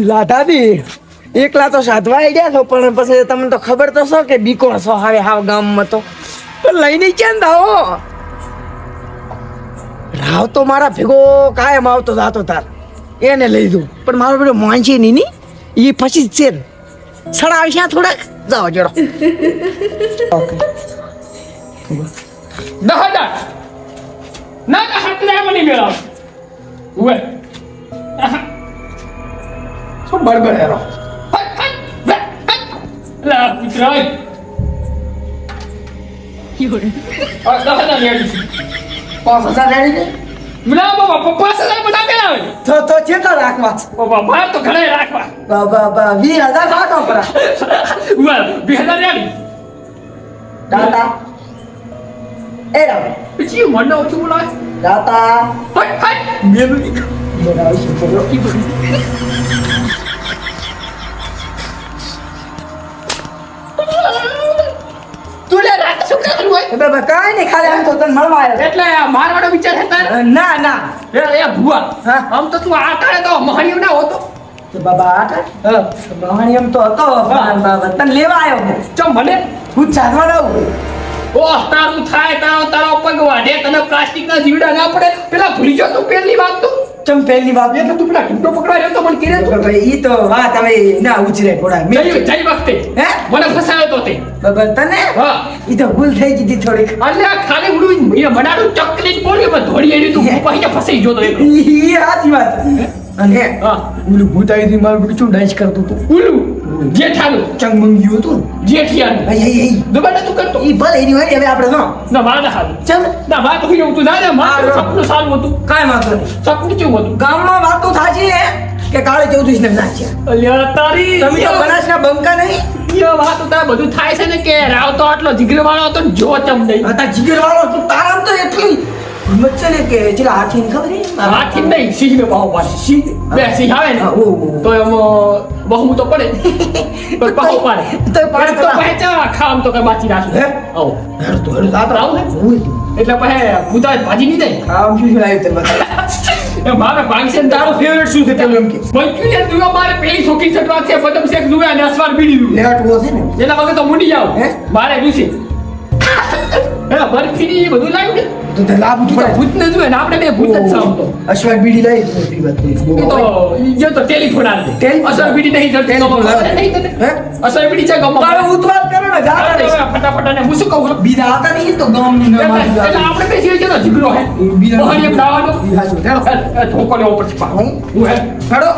લાધાદી, એકલા તો સાધવા આવી ગયા છો, પણ પછી તમને તો ખબર તો છો કે બીકો છો, હવે હાવ ગામમાં તો. પણ લઈને ક્યાં દાવો રાવ તો મારા ભેગો કાયમ આવતો જાતો તાર. એને લઈ દઉં પણ મારો પેલો માનસી નહીં ની એ પછી જ છે. સડાવશે આ થોડાક. જાઓ જડો. ઓકે. ના. ના હાથ ના મને મેળાવ ઉવે શું બરબર હેરો લા પુત્રાય આ દહ લેડી પાંચ હજાર રેડી ના બાબા પાંચ હજાર બધા મેળાવે તો તો ચેતા રાખવા? બાબા માર તો ઘણા રાખવા. બાબા બા વીસ હજાર રાખો પરા. ઉવે બે હજાર લેડી દાદા. એ પછી મને ઓછું બોલાય ખાલી આમ તો તને મળવા આવ્યો એટલે આ મારવાડો વિચાર ના ના એ ભુવા આમ તો તું આ કાળે તો મહાનિયમ ના હોતો બાબા એમ તો હતો પણ તને લેવા આવ્યો ચો મને હું ચાલવા રહું ઓહ તારું થાય તારો તારો પગ વાઢે તને પ્લાસ્ટિક ના જીવડા ના પડે. પેલા ભૂલી ગયો તું પહેલી વાત તો? ચમ પહેલી વાત? એટલે તું પેલા ઘૂંટો પકડાયો તો મને કીધે તું? ભાઈ ઈ તો વાત હવે ના ઉછરે થોડા. મે જઈ જઈ વખતે. હે? મને ફસાયો તો તે. બબર તને? હા. ઈ તો ભૂલ થઈ ગઈ થોડીક. આ ખાલી ઉડું મેં મનાડું ચકલી બોલી પણ ધોડી એડી તું પછી ફસાઈ ગયો તો ઈ સાચી વાત. અને ઓલું ભૂત આવી હતી મારું બધું ડાન્સ કરતું હતું. ઉલું જેઠાનું. ચંગમંગી હતું. જેઠિયાનું. એ એ દબાણ તું કરતો? ઈ ભલે એની વાળી હવે આપણે નો. ના વાત હાલ. ચલ. ના વાત તો હું તું. જાને મારું સપનું સારું હતું. કાઈ વાંધો નહીં. સપનું કેવું હતું? ગામમાં વાતો થાશે કે કાળે ચૌદશ ને નાચ્યા. અલ્યા તારી તમે તો બનાસના બંકા નહીં? યો વાત તારે બધું થાય છે ને કે રાવ તો આટલો જીગર વાળો હતો ને જો ચમ નહીં. હતા જીગર વાળો તું તારામ તો એટલી હિંમત છે ને કે ચલા હાથી છે હાથી નહીં સિંહ ને પાવ પાડે સિંહ બે સિંહ આવે હા, ઓ, ઓ. ને તો એમાં બહુ તો પડે. પણ પાવ પાડે. તોય પાડે તો તો પછી ચા તો હે? રાખશું આવો. હેડ તો હેડ આ તો આવું ને? હું જ. એટલે પછી મુદા ભાજી નહીં જાય આમ શું શું તે બતા એ મારે ભાંગશે તારો ફેવરેટ શું છે પેલું એમ કે. મંચુરિયન તું મારે પેલી છોકરી સટવા છે બદામ શેક જોવે અને અસવાર બીડી જોવે લેટ છે ને. એના વગર તો મૂડી જાવ હે? મારે જોશે હે બરફી બધું લાવ્યું ને તો તે લાભ પણ ભૂત ને જોવે ને આપણે બે ભૂત જ સામતો અશ્વાક બીડી લઈ તો એટલી વાત નહીં. તો તો ટેલિફોન આવે દે અસર બીડી નહીં જડતી ટેલિફોન. નહીં જડતી. હે? અસર બીડી છે ગમ તારે વાત કરે ને જા હવે ફટાફટ અને હું શું કહું બીડા બીજા નહીં તો ગામની ના એટલે મારી એટલે આપણે બે છીએ જેનો જીગરો હે બીડા બહાર એક દાવાનો શું? હેડો. એ, એ લેવો પડશે. હું? હું હે હેડો.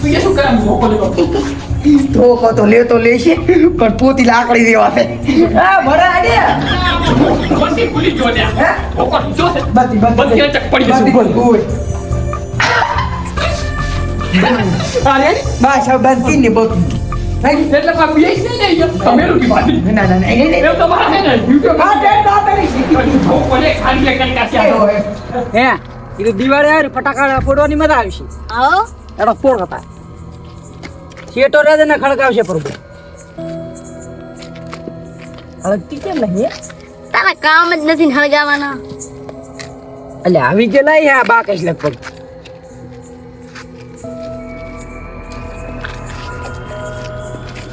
તું એ શું કરે ધોકો લેવો ધોકો તો લેતો લેશે પણ પોતી લાકડી દેવા છે. હા ભરા આડે. બધી ભૂલી જો ને હે? બધી બધી ચક પડી જશે. ઓય. અરે બસ હવે બંધ ને બોતી એટલે પા પીએ છે ને તમે રૂકી બાંધી ના ના ના નહીં. નહીં તો મારા હે ને. વિડિયો હા તે દાતરી શીખી ધોકો લે ખાલી એક કરી એ કાસ્યા હે એ દિવાળી ફટાકડા ફોડવાની મજા આવશે આવો. એનો ફોડ હતા. થિયેટર રહે ને ખડકાવશે પ્રભુ. હળગતી કેમ નહીં તારા કામ જ નથી હળગાવાના. એટલે આવી જે લાઈ હે આ બા કઈ લગભગ?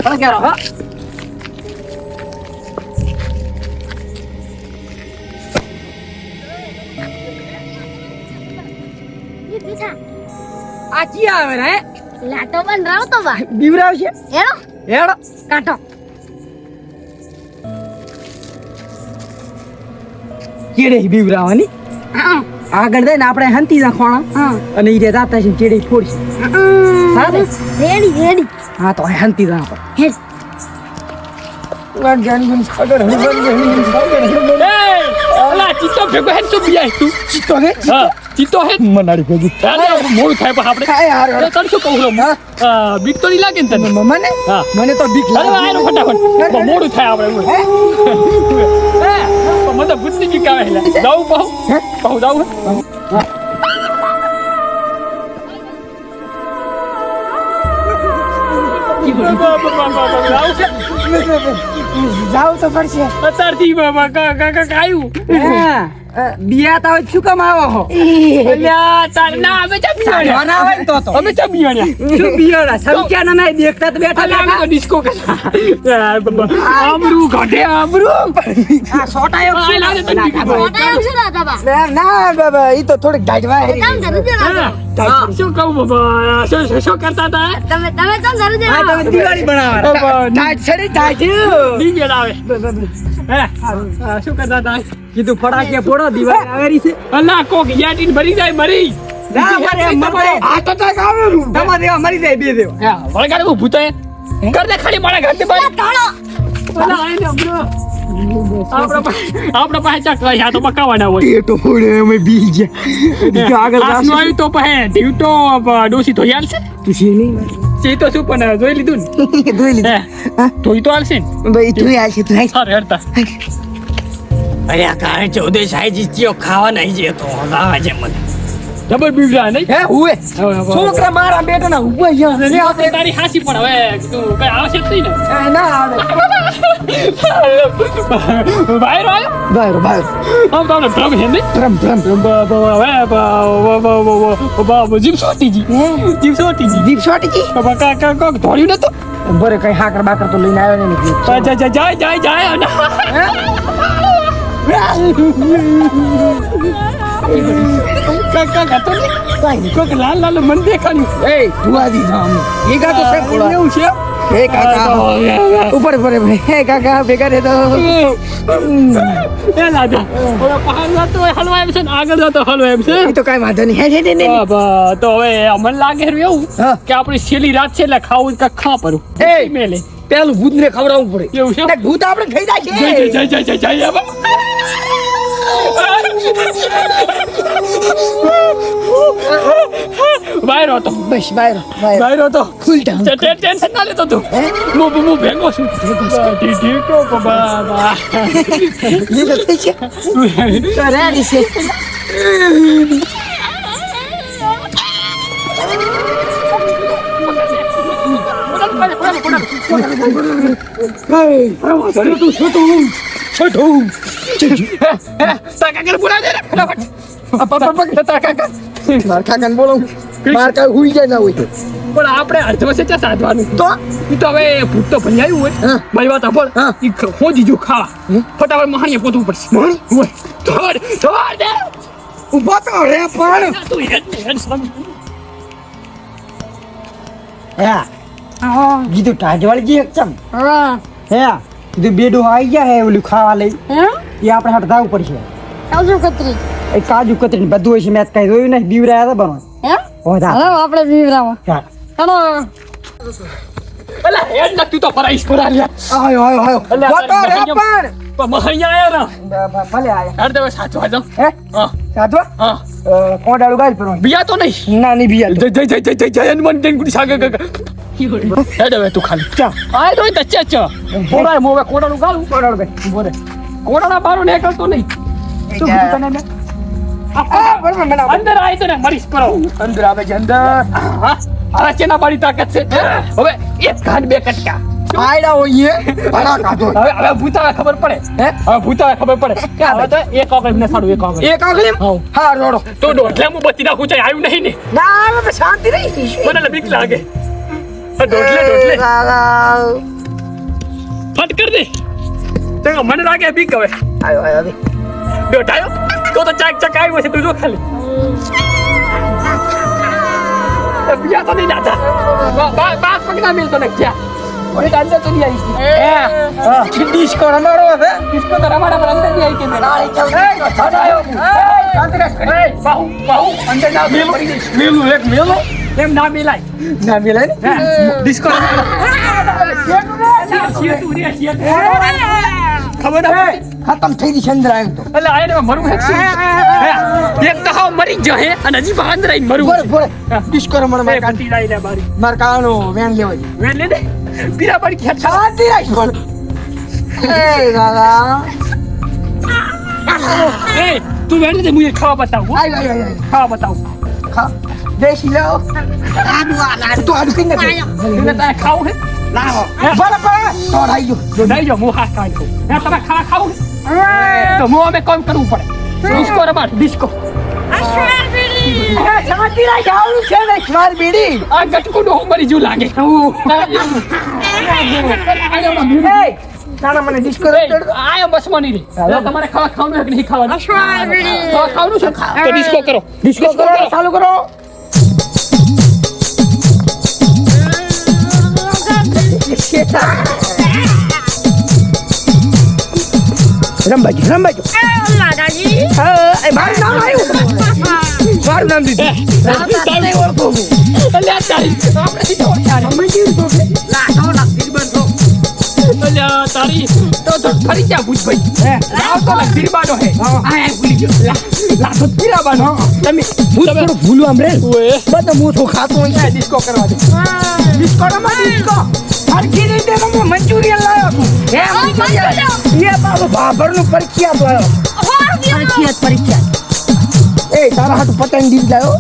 હળગારો હા. આ ચી આવે ને લાટો પણ રાવ તો બા બીવરાવશે એનો એડો કાઢો ચેડે બીવરાવાની આગળ દે ને આપણે હંતી નાખવાના. હા. અને એ જાતા છે ચેડી ફોડશે સારું. Ready ready. હા તો હંતી ના આપણે હે અલા ચિત્તો ભેગો હે તો બીયા તું. ચિત્તો હે? હા ચિત્તો હે? મનાડી ભેગી અરે મોળ થાય પણ આપણે. ખાય હાર અરે તને શું કહું હા? બીક તો નહીં લાગે ને તને? મને હા. મને તો બીક અરે લાગે. આયરો ફટાફટ. મોડું થાય આપણે હે? હે? મને તો ભૂતની બીક આવે એટલે જાઉં બહુ. બહુ જાઉં જાવ તો પડશે અત્યારથી બાબા કા કા કા આવ્યું બિયા તો શું કામ આવો હો? અલ્યા તાર ના અમે ચા સાધવા ના હોય તો તો. અમે ચા બિયાણ્યા શું બિયાડા ના દેખતા તો બેઠા બેઠા. ડિસ્કો કરતા આબરૂ ઘટે આ ના, ના બાબા ઈ તો થોડીક. શું કહું શું કરતા હતા તમે તમે હા તમે દિવાળી ડીજે લાવે શું કરતા હતા? કીધું ફટાકિયા ફોડો દિવાળી છે. અલ્લા કોક યાટીન ભરી જાય મરી. ના, મારે એમ મરે. તમારે. દેવા જાય બે દેવા. હા, વળગાડે ભૂતો કર દે ખાલી મારા ઘરથી. આપણા પાસે ચાક આ તો બકાવાના હોય. પેટો અમે બી ગયા. આગળ હાથનું આવ્યું તો પાસે ઢીવ તો બ- ડોસી તું છે નહીં? છે તો શું પણ જોઈ લીધું ધોઈ ને લીધું. ધોઈ તો આલશે ને? ભાઈ તું આ છે તું આ છે. સારું હેડતા અરે આ કારણે ચૌદે સાહેબ ચિયો ખાવા નહીં જે તો આવે છે મને. જબર બીવડા નહીં? હે હુએ. છોકરા મારા બેટા ના હુએ અરે, તારી હાસી પણ હવે તું કઈ આવશે જ નહીં ને? ના આવે. बाहेर आहे बाहेर बाहेर થોડી નતો બરે કઈ હાકર બાકર તો લઈને આવ્યો નહીં જાય જાય જાય જાય કોક લાલ લાલ મન દેખાડ્યું એ ભુવાજી જામ એ ગાતો છે એવું છે એ કાકા ઉપર ઉપર હે કાકા ભેગા રે તો એ લાજા હવે પહાડ જતો હલવા એમ છે ને આગળ જતો હલવા એમ છે તો કઈ વાંધો નહીં હે હે ને તો હવે મને લાગે એવું કે આપણી છેલ્લી રાત છે એટલે ખાવું કે ખા પરું એ! મેલે પેલું ભૂત ને ખવડાવવું પડે એવું છે ભૂત આપણે ખાઈ જાય છે જય જય જય જય જય. બહાર હતો. બસ બહાર બહાર હતો. ફૂલ તે- તે ટેન્શન ના લેતો તું. હે? હું ભેગો છું. ઠીક તો બાબા. તો થઈ છે? તો રેડી છે. દે ફટાફટ અપ. તારા કાકા માર માર કાકા હુઈ જાય ના હોય પણ આપણે અર્ધવસે ચા સાધવાનું. તો? એ તો હવે ભૂત તો આવ્યું હોય. હા. મારી વાત આપણ એ ઈ ખ- ખોજી જો ખાવા ફટાફટ મહાણીએ પોતવું પડશે મહાણી? હોય થોડ થોડ દે. ઊભો તો રે પણ. તું હેડ હેડ સમ. હા? કીધું ટાજવાળી જી એકદમ હા. હે? કીધું બેડું આવી ગયા હે ઓલું ખાવા લઈ. હે? એ આપણે હાટ ધાવું પડશે કાજુ કતરી. એ કાજુ કતરી બધું હોય છે મેં કઈ જોયું નહીં. બીવરાયા હતા બનો હે? હો આપણે બીવરામાં. ચાલ. હેડ તો પરાઈશ પરા લ્યા આયો આયો આયો અલ્યા, બોતો રે પણ. પણ મહાણી આયા ના બ- બ- ભલે આયા. હેડ દે સાચવા જાવ હે? હા. કોડાળું ગાલ પર બિયા તો નહીં. ના નહીં બિયાલ જય જય જય જય જય હનુમાન જય ગુડી હેડ હવે તું ખાલી. ચા. આય તો તચ્ચે ચ કોડા મોવે કોડાનું ગાલું કોડાળું ગાલ બોરે કોડાના બારો નીકળતો નહીં. શું કીધું તને મેં? આ બરાબર મને અંદર આય તો ને મરીશ કરો અંદર આવે છે અંદર હા આ ચેના બારી તાકાત છે હવે એક કાન બે કટકા આયડા હોઈએ ભલા કાઢો હવે હવે ભૂતા ખબર પડે હે હવે ભૂતા ખબર પડે ક્યાં હવે તો એક આગળ ને સાડું એક આગળ એક આગળ એમ? હાઉ. હા રોડો તો દોઢલે હું બચી નાખું ચાય આવ્યું નહીં ને ના આવે પણ શાંતિ રહી મને એટલે બીક લાગે આ દોઢલે દોઢલે ફટ કર દે તો મને લાગે બીક હવે આયો આયો હવે દોઢાયો તો તો ચાક ચાક આવ્યો છે તું જો ખાલી. બીજા તો નહીં જાતા બાસ પગના ને ક્યાં ઓરે તો અંદર તો નહીં આવી ડિસ્કો રમાડો તો રમાડા પર અંદર નહીં આવી કે નાળી ચાલ એ, છોડાયો. એ, શાંતિ રાખ. એ, બાહુ, બાહુ, અંદર ના મેલું. મેલું, એક મેલું. એમ ના મિલાય. ના મિલાય ડિસ્કો. ખબર ના? ખતમ થઈ ગઈ છે અંદર આવ્યો તો એટલે આ મરું હે? હે, એક તો હાવ મરી જ જાય અને હજી બહાર અંદર આવીને મરું બોલે બોલે ડિસ્કો રમાડો એ મારે કાઢી લાવી લે બારી. માર કાનો વેન લેવા છે વેણ લે ને. પીરા પડી ખેંચ. શાંતિ રાખ બોલ એ ગાગા એ, તું વેન દે, હું ખાવા બતાવું આય આય આય. ખાવા બતાવું. ખા દેશી લાવો આડું આ લાડુ તો આડું કઈ નથી એટલે ખાવું હે? લાવો ભલે તો આવી જો નહીં જો, હું હાથ કાઢી. તમે ખાવા ખાવું હે? તો હું અમે કોમ કરવું પડે. ડિસ્કો રમાડ ડિસ્કો. ચાલુ કરો. રંબાજી રંબાજી હા મારું નામ આવ્યું. મારું નામ મંચુરિયન લાવ્યો છું એ બાબુ ભાભરનું પરીક્ષા લાવ્યો પરીક્ષા પરીક્ષા એ તારા હાથ પતંગ ડીજ લાવ્યો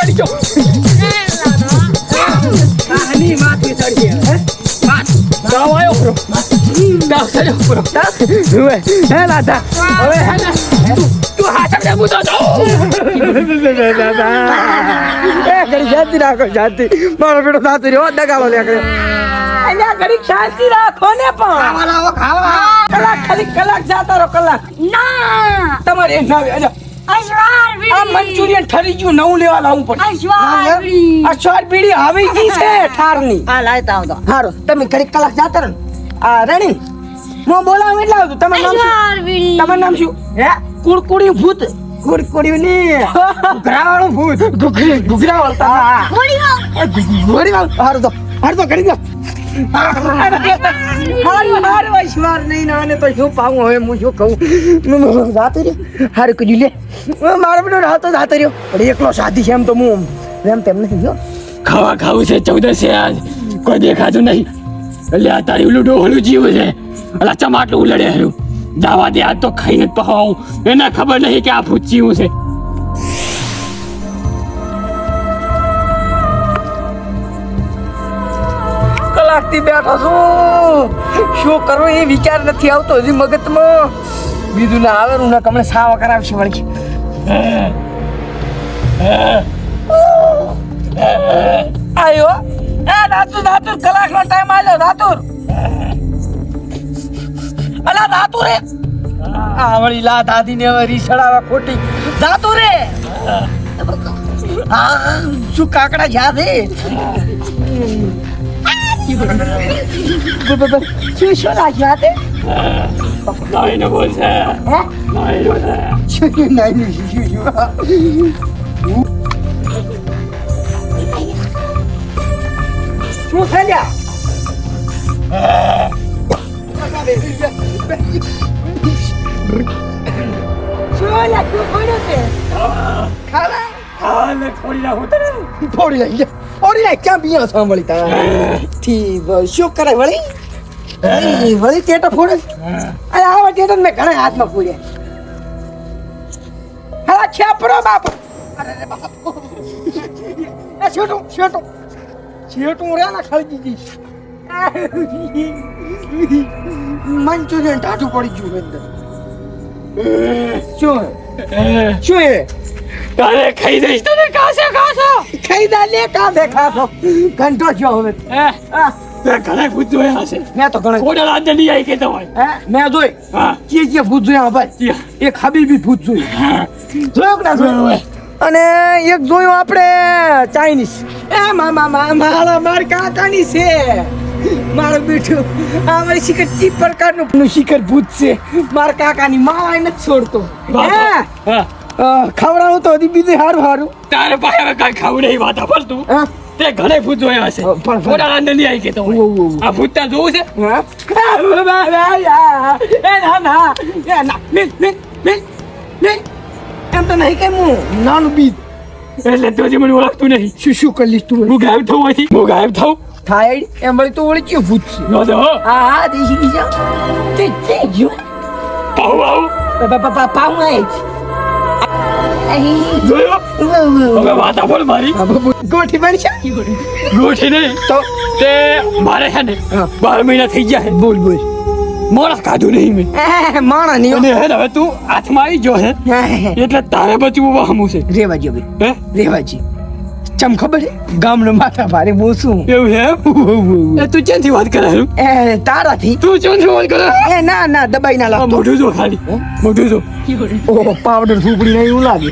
ચડી ગયો આની માથે ચડી હે દાવ આયો પ્રો દાવ ચડ્યો પ્રો હવે હે દાદા હવે હે ને તું- તું હાથ આપણે મૂતો જાઓ. એ ઘડી શાંતિ રાખો શાંતિ મારો બેટો સાતું રહ્યો દગાલો લે કરે. અહીંયા ઘડી શાંતિ રાખો ને પણ. ખાવા લાવો ખાવા. કલાક ખાલી કલાક જાતા રહો કલાક. તમારે એ ના આવે આ મંચુરિયન ઠરી ગયું નવું લેવા લાવવું પડે. આ ચોર બીડી આવી ગઈ છે ઠારની. હા લાયતા આવતો હારો તમે ઘડી કલાક જાતા રહો આ રણી હું બોલાવું એટલે આવતું તમારું નામ શું? તમારું નામ શું? હે? કુડકુડી ભૂત. કુડકુડી ની ભૂત. ઘુઘરી ઘુઘરાવાળું? હા ઘોડી વાળ હારું તો હારું તો કરી દો શું પાવું હવે હું શું કહું જાતો રહ્યો લે મારો બેટો રાતો જાતો રહ્યો પણ એકલો છે એમ તો હું એમ તેમ નહીં જો ખાવા ખાવું છે ચૌદસે આજ. કોઈ દેખાતું નહીં. એટલે આ તારી ઓલું ડોહલું જીવ છે. અલા ચમાટલું ઉલડે હરું? દાવા દે આજ તો ખાઈને જ પહાવું એને ખબર નહીં કે આ જીવું છે. કલાકથી બેઠો છું. શું કરવું એ વિચાર નથી આવતો હજી મગજમાં. બીજું ના આવે ને કમણે સાવા કરાવશે વળગી. આયો. એ રાતુર રાતુર કલાક નો ટાઈમ આવ્યો રાતુર અલા રાતુર રે આ વળી લા દાદી ને હવે રીસડાવા ખોટી. રાતુર રે શું કાકડા જ્યાં છે? શું શું રાખ્યા તે નાઈને બોલશે હે નાઈનો છે શું નહીં શું શું થયા શું શું ખોડ્યું તે ખાવા હાલે ખોડી નાખું તને ફોડી લઈ ગયા ફોડી લઈ ક્યાં બીયા સાંભળી તા થી શું કરે વળી એ વળી ટેટા ફોડે અરે આવા ટેટા મેં ઘણા હાથમાં ફોડ્યા હા છેપરો બાપ અરે બાપ એ છોટું છોટું છોટું રે ના ખળજી જઈશ મંચુરિયન ટાઢું પડી ગયું અંદર શું શું એ તારે ખાઈ દઈશ તને કાશે કાસો? ખાઈ દા લે કા કાસો. ઘંટો થયો હવે. હે? ઘણા ભૂત જોયા હશે. મેં તો ઘણા કોડલ આજે નહીં આવી હે? મેં જોઈ. હા. કે કે ભૂત જોયા ભાઈ. એક હબીબી ભૂત જોઈ. જોયો કે ના જોયો? અને એક જોયું આપણે ચાઇનીઝ. એ મામા મારા માર કાકાની છે. મારું બેઠું. આ મારી શિખર ચી પ્રકારનું શિખર ભૂત છે. મારા કાકાની માવા નથી છોડતો. હે. ખવડાવું તો હજી બીજું સારું સારું તારે પાસે હવે કાંઈ ખાવું નહીં વાત પણ તું. તે ઘણે ભૂત જોયા હશે. પણ- પણ- કોડલ નહીં આવી ઉવ્વ. આ ભૂત ત્યાં જોવું છે? એ ના ના. એ ના. મિલ મિલ મિલ મિલ એમ તો નહીં કે હું નાનું બીજ. એટલે તો મને ઓળખતું નહીં. શું શું કરી તું હું ગાયબ થવું અહીંથી? હું ગાયબ થવું થાય એમ વળી તો કયું ભૂત છે? નો તો હા હા દેશી ગીજા તે તે જો. આવું આવું પાઉ પાઉં આય જોયો વાત આપો મારી ગોઠી છે ગોઠી નહીં. તો? તે મારે છે ને બાર મહિના થઈ ગયા છે. બોલ બોલ. મોડા કાઢું નહીં મેં. માણસ નહીં અને હે હવે તું હાથમાં આવી જો હે એટલે તારે બચવું વાહમું છે. રેવાજી હવે હે? રેવાજી ચમ ખબર છે ગામનો માથા ભારે હું? શું એવું હે એ તું ક્યાંથી વાત કરે હારું? એ તારાથી? તું ક્યાંથી વાત કરે એ ના ના દબાઈ ના આ મોઢું જો ખાલી. મોઢું જો. ઓ પાવડર સુપડી નહીં એવું લાગે.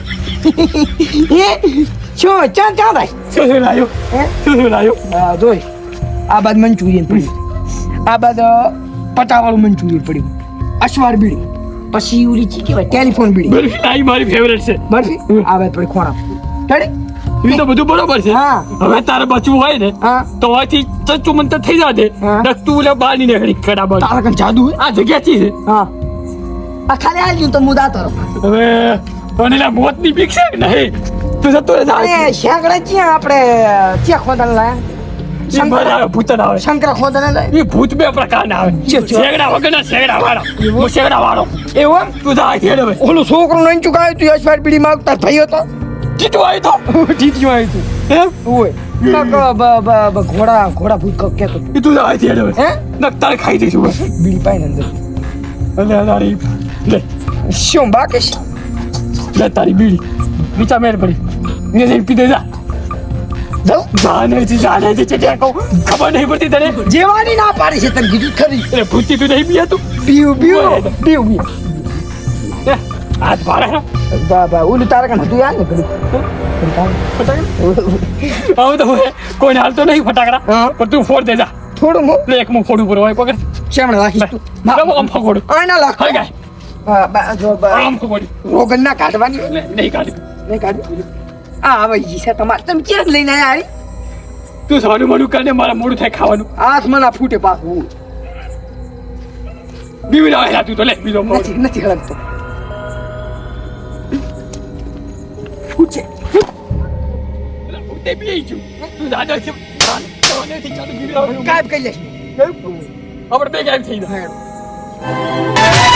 એ છો ચા ચા ભાઈ? શું શું લાયો? હે? શું શું લાયો? આ જોઈ. આ બાદ મંચુરિયન પડ્યું આ બાદ પટાવાળું મંચુરિયન પડ્યું અશ્વાર બીડી. પછી ઉરી ચી કહેવાય ટેલિફોન બીડી. બરફી આ મારી ફેવરેટ છે. બરફી? આ બાદ પડી ખોણા રેડી એ તો બધું બરોબર છે. હા. હવે તારે બચવું હોય ને તો અહીંથી ચચ્ચું મંતર થઈ જાજે. ડકતું એટલે તું લે બહારની નીકળી કડાબર તારા જાદુ આ જગ્યા ચી છે. હા. આ ખાલી આવી ગયું તો મુદા દાતો હવે તને લે મોતની બીક છે કે નહીં? તું જતો રહે જા. અરે શેંકડા ક્યાં આપણે ક્યાં ખોદન લાયા? ભૂતન આવે. શંકર ખોદન લાયા? એ ભૂત બે પ્રકારના આવે. શેગડા વગરના શેગડા વાળો. હું શેગડા વાળો. એવું તું જા હવે. ઓલું છોકરું નહીં ચુકાયું તું યશવાર પીડી માંગતા થયો હતો આવી તો. ટીટીઓ આવ્યું તું. એમ ઓય ઘોડા ઘોડા ભૂત કક કેતો એ તું જા અહીંથી હવે હે? નક તારે ખાઈ દઈશું બીડી પાઈને અંદર. લે તારી લે. શું બાકી? લે તારી બીડી. નીચા મેર પડી. ને જઈને પી દે જા. ખબર નહીં પડતી તને? જેવાની ના પાડી છે તને કીધું ખરી. ભૂતી તું નહીં પીયા તું? પીવું પીવું. પીવું હાથ ભારે હે. બા બા ઓલું તારા કણ હતું યાર ને ઘડી હવે તો હવે કોઈને હાલતો નહીં ફટાકડા. પણ તું ફોડ દે જા થોડું મો. લે એક મું ફોડું પર હોય પકડ. શેમણે રાખીશ તું? ગમો આમ ફોડું. આ ના લાખ. હળ ગાય. જો, આમ ફોડી. રોગન ના કાઢવાની. નહીં કાઢી. નહીં કાઢી. આ હવે જી છે તમારે. તમે ક્યાં લઈને હારી? તું સાનું મોડું કરીને મારા મોડું થાય ખાવાનું. હાથ મને ફૂટે પાછું. બીવી લાવેલા તું તો લે બીજો નથી નથી હળગતો. ફૂટે તે બી છું તું દાદા છે ચાલુ બીવી કાયબ કરી લેશ. આપણે બે ગાયબ થઈ હા.